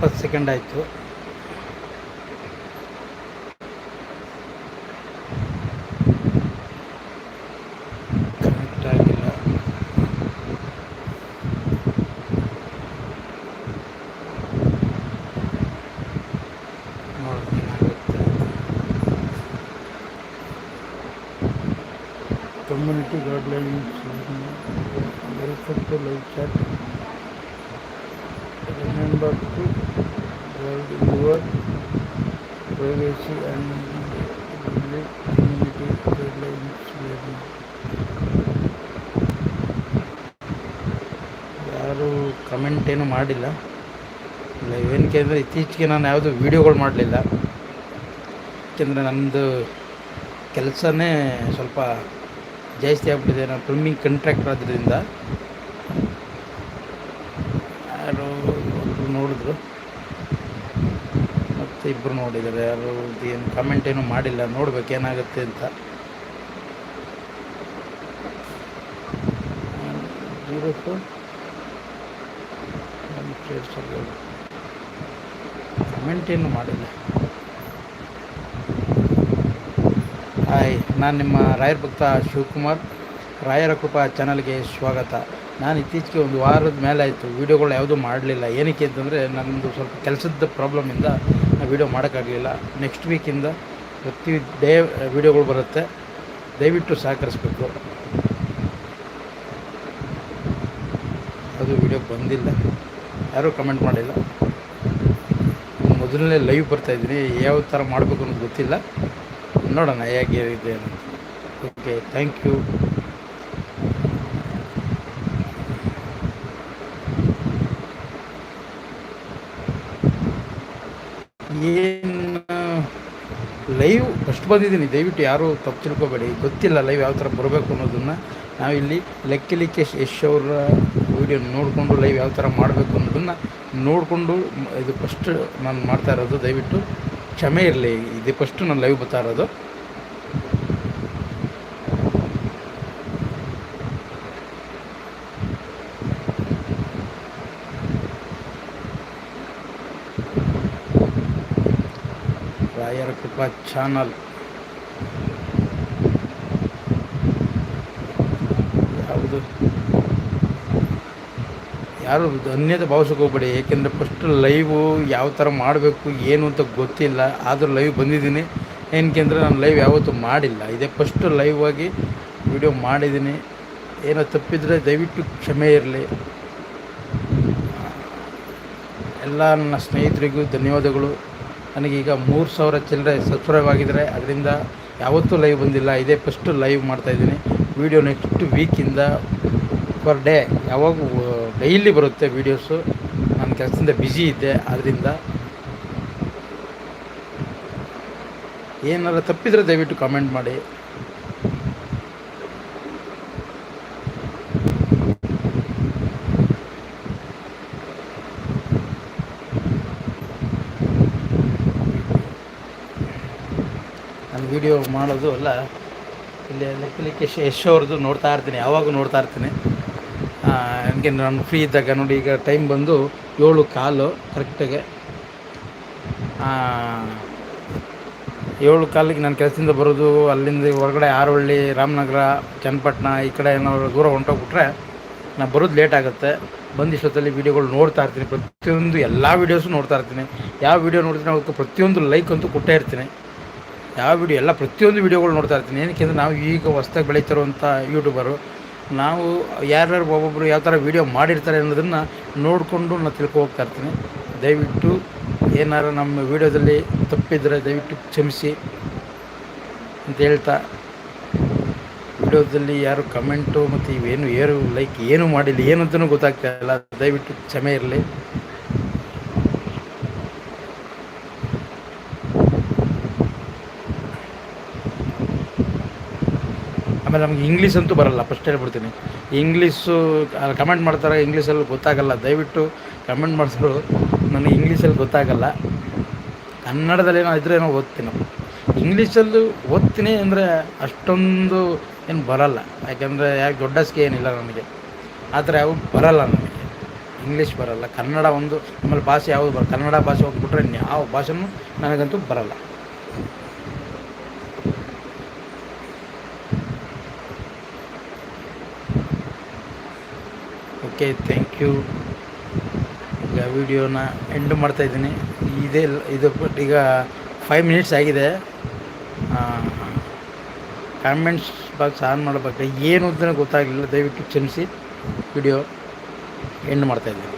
पत् community guideline community guidelines welcome to live chat remember to guide your privacy and ಯಾರೂ comment ಏನು ಮಾಡಿಲ್ಲ. Live ಏನಕ್ಕೆ ಅಂದರೆ ಇತ್ತೀಚೆಗೆ ನಾನು ಯಾವುದು ವೀಡಿಯೋಗಳು ಮಾಡಲಿಲ್ಲ. ಯಾಕೆಂದರೆ ನಮ್ಮದು ಕೆಲಸನೇ ಸ್ವಲ್ಪ ಜಾಸ್ತಿ ಆಗ್ಬಿಟ್ಟಿದೆ. ನಾನು ಪ್ಲಂಬಿಂಗ್ contractor ಆದ್ದರಿಂದ ಯಾರು ಒಬ್ಬರು ನೋಡಿದ್ರು. ಮತ್ತು ಇಬ್ಬರು ನೋಡಿದ್ದಾರೆ. ಯಾರು ಏನು ಕಮೆಂಟ್ ಏನು ಮಾಡಿಲ್ಲ. ನೋಡ್ಬೇಕು ಏನಾಗುತ್ತೆ ಅಂತ. ಜೀರೋ ಟು ಕಮೆಂಟ್ ಏನು ಮಾಡಿಲ್ಲ. ಹಾಯ್ ನಾನು ನಿಮ್ಮ ರಾಯರ ಭಕ್ತ ಶಿವಕುಮಾರ್. ರಾಯರ ಕೃಪಾ ಚಾನಲ್ಗೆ ಸ್ವಾಗತ. ನಾನು ಇತ್ತೀಚೆಗೆ ಒಂದು ವಾರದ ಮೇಲೆ ಆಯಿತು. ವೀಡಿಯೋಗಳು ಯಾವುದೂ ಮಾಡಲಿಲ್ಲ. ಏನಕ್ಕೆ ಅಂತಂದರೆ ನನ್ನದು ಸ್ವಲ್ಪ ಕೆಲಸದ ಪ್ರಾಬ್ಲಮಿಂದ ನಾನು ವೀಡಿಯೋ ಮಾಡೋಕ್ಕಾಗಲಿಲ್ಲ. ನೆಕ್ಸ್ಟ್ ವೀಕಿಂದ ಪ್ರತಿ ಡೇ ವೀಡಿಯೋಗಳು ಬರುತ್ತೆ. ದಯವಿಟ್ಟು ಸಹಕರಿಸ್ಬೇಕು. ಅದು ವೀಡಿಯೋ ಬಂದಿಲ್ಲ. ಯಾರೂ ಕಮೆಂಟ್ ಮಾಡಿಲ್ಲ. ಮೊದಲನೇ ಲೈವ್ ಬರ್ತಾಯಿದ್ದೀನಿ ಯಾವ ಥರ ಮಾಡಬೇಕು ಅನ್ನೋದು ಗೊತ್ತಿಲ್ಲ. ನೋಡೋಣ ಹೇಗೆ ಇದೆ ಓಕೆ ಥ್ಯಾಂಕ್ ಯು ಏನು ಲೈವ್ ಫಸ್ಟ್ ಬಂದಿದ್ದೀನಿ. ದಯವಿಟ್ಟು ಯಾರೂ ತಪ್ಪು ತಿಳ್ಕೊಬೇಡಿ. ಗೊತ್ತಿಲ್ಲ ಲೈವ್ ಯಾವ ಥರ ಬರಬೇಕು ಅನ್ನೋದನ್ನು. ನಾವಿಲ್ಲಿ ಲೆಕ್ಕಲಿಕ್ಕೆ ಯಶ್ ಅವರ ವೀಡಿಯೋ ನೋಡಿಕೊಂಡು ಲೈವ್ ಯಾವ ಥರ ಮಾಡಬೇಕು ಅನ್ನೋದನ್ನು ನೋಡಿಕೊಂಡು, ಇದು ಫಸ್ಟ್ ನಾನು ಮಾಡ್ತಾ ಇರೋದು. ದಯವಿಟ್ಟು ಕ್ಷಮೆ ಇರಲಿ. ಇದು ಫಸ್ಟು ನಾನು ಲೈವ್ ಬರ್ತಾ ಇರೋದು. ರಾಯರ ಕೃಪಾ ಚಾನಲ್. ಯಾವುದು? ಯಾರು ಅನ್ಯತೆ ಭಾವಿಸೋಕೆ ಹೋಗ್ಬೇಡಿ, ಏಕೆಂದರೆ ಫಸ್ಟ್ ಲೈವು ಯಾವ ಥರ ಮಾಡಬೇಕು, ಏನು ಅಂತ ಗೊತ್ತಿಲ್ಲ, ಆದರೂ ಲೈವ್ ಬಂದಿದ್ದೀನಿ. ಏನಕ್ಕೆ ಅಂದರೆ ನಾನು ಲೈವ್ ಯಾವತ್ತೂ ಮಾಡಿಲ್ಲ. ಇದೇ ಫಸ್ಟ್ ಲೈವ್ ಆಗಿ ವಿಡಿಯೋ ಮಾಡಿದ್ದೀನಿ. ಏನೋ ತಪ್ಪಿದರೆ ದಯವಿಟ್ಟು ಕ್ಷಮೆ ಇರಲಿ. ಎಲ್ಲ ನನ್ನ ಸ್ನೇಹಿತರಿಗೂ ಧನ್ಯವಾದಗಳು. ನನಗೀಗ ಮೂರು ಸಾವಿರ ಚಿಲ್ಲರೆ ಸಬ್ಸ್ಕ್ರೈಬ್ ಆಗಿದ್ದಾರೆ ಅದರಿಂದ ಯಾವತ್ತೂ ಲೈವ್ ಬಂದಿಲ್ಲ. ಇದೇ ಫಸ್ಟು ಲೈವ್ ಮಾಡ್ತಾಯಿದ್ದೀನಿ ವೀಡಿಯೋ ನೆಕ್ಸ್ಟ್ ವೀಕಿಂದ ಪರ್ ಡೇ ಯಾವಾಗ ಡೈಲಿ ಬರುತ್ತೆ ವೀಡಿಯೋಸು ನಾನು ಕೆಲಸದಿಂದ ಬ್ಯುಸಿ ಇದ್ದೆ. ಆದ್ದರಿಂದ ಏನಾರು ತಪ್ಪಿದರೆ ದಯವಿಟ್ಟು ಕಾಮೆಂಟ್ ಮಾಡಿ. ವೀಡಿಯೋ ಮಾಡೋದು ಅಲ್ಲ. ಇಲ್ಲಿ ಲೆಕ್ಕಲಿಕ್ಕೆ ಯಶ್ ಅವ್ರದ್ದು ನೋಡ್ತಾ ಇರ್ತೀನಿ ಯಾವಾಗ ನೋಡ್ತಾ ಇರ್ತೀನಿ. ನನಗೆ ನಾನು ಫ್ರೀ ಇದ್ದಾಗ ನೋಡಿ, ಈಗ ಟೈಮ್ ಬಂದು ಏಳು ಕಾಲು ಕರೆಕ್ಟಾಗೆ ಏಳು ಕಾಲಿಗೆ ನಾನು ಕೆಲಸದಿಂದ ಬರೋದು, ಅಲ್ಲಿಂದ ಹೊರಗಡೆ ಆರೊಳ್ಳಿ ರಾಮನಗರ, ಚನ್ನಪಟ್ಟಣ, ಈ ಕಡೆ ಏನಾದ್ರು ದೂರ ಹೊಂಟೋಗ್ಬಿಟ್ರೆ ನಾನು ಬರೋದು ಲೇಟ್ ಆಗುತ್ತೆ. ಬಂದಿಷ್ಟೊತ್ತಲ್ಲಿ ವೀಡಿಯೋಗಳು ನೋಡ್ತಾ ಇರ್ತೀನಿ. ಪ್ರತಿಯೊಂದು ಎಲ್ಲ ವೀಡಿಯೋಸು ನೋಡ್ತಾ ಇರ್ತೀನಿ. ಯಾವ ವೀಡಿಯೋ ನೋಡ್ತೀನಿ ಅವಕ್ಕೆ ಪ್ರತಿಯೊಂದು ಲೈಕ್ ಅಂತೂ ಕೊಟ್ಟೇ ಇರ್ತೀನಿ. ಯಾವ ವಿಡಿಯೋ, ಎಲ್ಲ ಪ್ರತಿಯೊಂದು ವಿಡಿಯೋಗಳು ನೋಡ್ತಾ ಇರ್ತೀನಿ. ಏನಕ್ಕೆ ಅಂದರೆ ನಾವು ಈಗ ಹೊಸ್ದಾಗಿ ಬೆಳೀತಿರುವಂಥ ಯೂಟ್ಯೂಬರು ನಾವು ಯಾರ್ಯಾರು ಒಬ್ಬೊಬ್ಬರು ಯಾವ ಥರ ವೀಡಿಯೋ ಮಾಡಿರ್ತಾರೆ ಅನ್ನೋದನ್ನು ನೋಡಿಕೊಂಡು ನಾನು ತಿಳ್ಕೊ ಹೋಗ್ತಾ ಇರ್ತೀನಿ. ದಯವಿಟ್ಟು ಏನಾರು ನಮ್ಮ ವೀಡಿಯೋದಲ್ಲಿ ತಪ್ಪಿದರೆ ದಯವಿಟ್ಟು ಕ್ಷಮಿಸಿ ಅಂತ ಹೇಳ್ತಾ, ವಿಡಿಯೋದಲ್ಲಿ ಯಾರು ಕಮೆಂಟು ಮತ್ತು ಇವೇನು ಏನು ಲೈಕ್ ಏನು ಮಾಡಿಲ್ಲ ಏನು ಅಂತಲೂ ಗೊತ್ತಾಗ್ತಾ ಇಲ್ಲ. ದಯವಿಟ್ಟು ಕ್ಷಮೆ ಇರಲಿ. ಆಮೇಲೆ ನಮಗೆ ಇಂಗ್ಲೀಷ್ ಅಂತೂ ಬರಲ್ಲ ಫಸ್ಟ್ ಹೇಳ್ಬಿಡ್ತೀನಿ. ಇಂಗ್ಲೀಷು ಕಮೆಂಟ್ ಮಾಡ್ತಾರೆ ಇಂಗ್ಲೀಷಲ್ಲಿ ಗೊತ್ತಾಗಲ್ಲ. ದಯವಿಟ್ಟು ಕಮೆಂಟ್ ಮಾಡಿಸೋರು ನನಗೆ ಇಂಗ್ಲೀಷಲ್ಲಿ ಗೊತ್ತಾಗಲ್ಲ. ಕನ್ನಡದಲ್ಲಿ ಏನೋ ಇದ್ರೆ ಏನೋ ಓದ್ತೀನಿ. ಇಂಗ್ಲೀಷಲ್ಲೂ ಓದ್ತೀನಿ ಅಂದರೆ ಅಷ್ಟೊಂದು ಏನು ಬರಲ್ಲ. ಯಾಕೆಂದರೆ ಯಾಕೆ ದೊಡ್ಡ ಸ್ಕೆ ಏನಿಲ್ಲ ನನಗೆ. ಆ ಥರ ಯಾವ ಬರಲ್ಲ ನನಗೆ. ಇಂಗ್ಲೀಷ್ ಬರಲ್ಲ. ಕನ್ನಡ ಒಂದು, ಆಮೇಲೆ ಭಾಷೆ ಯಾವುದು ಬರಲ್ಲ. ಕನ್ನಡ ಭಾಷೆ ಹೋಗ್ಬಿಟ್ರೆ ಬಿಟ್ರೆ ಯಾವ ಭಾಷೆನೂ ನನಗಂತೂ ಬರಲ್ಲ. ಓಕೆ ಥ್ಯಾಂಕ್ ಯು ಈಗ ವಿಡಿಯೋನ ಎಂಡ್ ಮಾಡ್ತಾಯಿದ್ದೀನಿ ಇದೇ ಇದು ಈಗ ಫೈವ್ ಮಿನಿಟ್ಸ್ ಆಗಿದೆ. ಕಾಮೆಂಟ್ಸ್ ಬಾಕ್ಸ್ ಆನ್ ಮಾಡಬೇಕು ಏನು ಅಂತ ಗೊತ್ತಾಗಲಿಲ್ಲ. ದಯವಿಟ್ಟು ಕ್ಷಮಿಸಿ. ವಿಡಿಯೋ ಎಂಡ್ ಮಾಡ್ತಾಯಿದ್ದೀನಿ